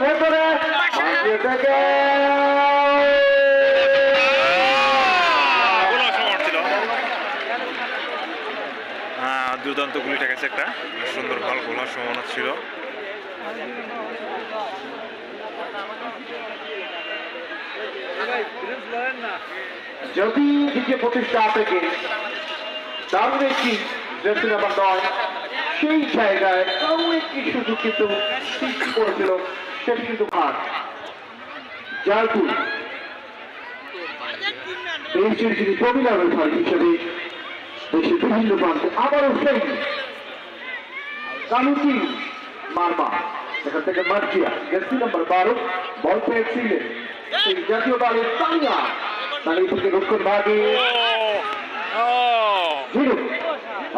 ভেতরে থেকে ছিল হ্যাঁ? দুর্দান্ত গুলিটা গেছে একটা। সুন্দর ভালো খোলা সমানা ছিল। যদি দ্বিতীয় প্রতিষ্ঠা থেকে দারুণ একটি জার্সি নাম্বার নয় সেই জায়গায় কিন্তু সৃষ্টি করেছিল কিন্তু যিনি হিসেবে দেশের বিভিন্ন প্রান্তে আবারও সেই কানুটি মারমা সেখান থেকে মার্জিয়া জার্সি নাম্বার বারো, বল পেয়েছিলেন। সেই জাতীয় দলের তানিয়া তানিয়া থেকে দক্ষিণ ভাগে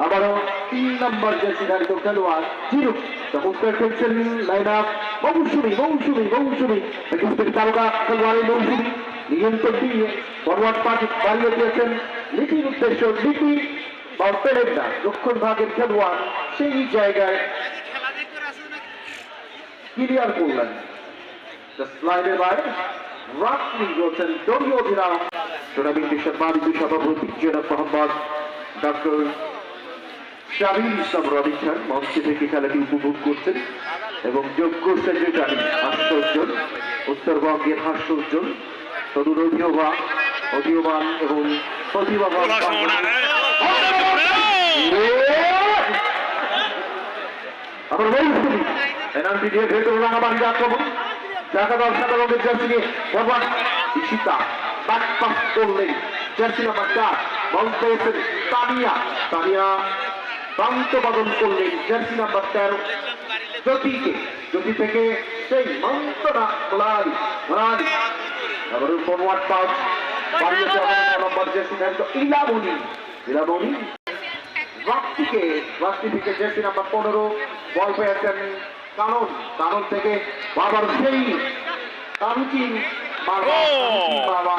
আবারও তিন নম্বর জার্সি ধারিত খেলোয়াড় জিরো। তখন খেলছেন line up Mousumi Mousumi Mousumi. Speed তারকা খেলোয়াড়ের মৌসুমি নিয়ন্ত্রণ দিয়ে ফরওয়ার্ড বাড়িয়ে দিয়েছেন উদ্দেশ্য বা পেলেন না দক্ষিণ ভাগের খেলোয়াড় সেই জায়গায় ক্লিয়ার করলেন। লাইনের বাইরে। রাত্রি রয়েছেন দলীয় অধিনায়ক। টুর্নামেন্টের সম্মানিত সভাপতি জনাব মোহাম্মদ ডক্টর শাবির ইসলাম রবি খান মঞ্চ থেকে খেলাটি উপভোগ করছেন এবং যোগ্য সেক্রেটারি হাস্যোজ্জ্বল উত্তরবঙ্গের হাস্যোজ্জ্বল তরুণ অভিভাবক অভিমান এবং প্রতিভাবান খোলা সমানা আবার মৌসুমি পেনাল্টি দিয়ে ভেতর রাঙাবাড়ির আক্রমণ দেখা দল সাদা রঙের জার্সি নিয়ে ভগবান ঈশিতা ব্যাক পাস করলেন। জার্সি নাম্বার চার বল পেয়েছেন তানিয়া। তানিয়া প্রান্ত বদল করলেন জার্সি নাম্বার তেরো। জ্যোতিকে জ্যোতি থেকে সেই মন্ত্রণা মোলারি মোলারি আবার ফরওয়ার্ড পাস। বাড়িয়েছে আমাদের নম্বর জার্সি নাম্বার ইলামনি ইলামনি রাত্রিকে রাত্রি থেকে জার্সি নাম্বার পনেরো। বল পেয়েছেন কানন। কানন থেকে বাবার সেই বাবা।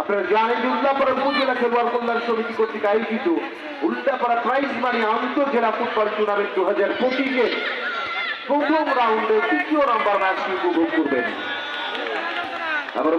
আপনারা জানেন যে উল্লাপাড়া উপজেলা খেলোয়াড় কল্যাণ সমিতি কর্তৃক আয়োজিত উল্লাপাড়া প্রাইজ মানি আন্তঃজেলা ফুটবল টুর্নামেন্ট দু হাজার পঁচিশের প্রথম রাউন্ডে তৃতীয় নম্বর ম্যাচটি উপভোগ করবেন। আমাদের